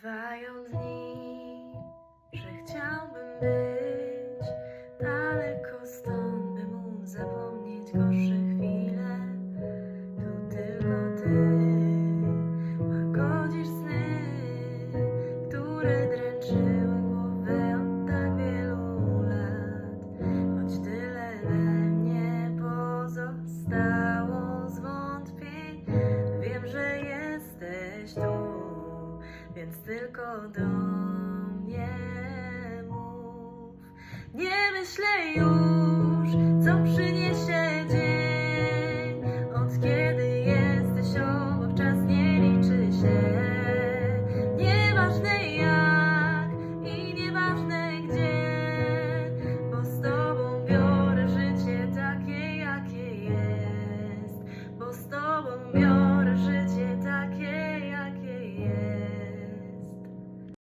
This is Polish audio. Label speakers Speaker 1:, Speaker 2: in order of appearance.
Speaker 1: Trwają dni, że chciałbym być daleko stąd, by móc zapomnieć gorsze chwile. Tu tylko ty łagodzisz sny, które dręczyły głowę od tak wielu lat. Choć tyle we mnie pozostało zwątpień, wiem, że jesteś tu, więc tylko do mnie mów. Nie myślę już,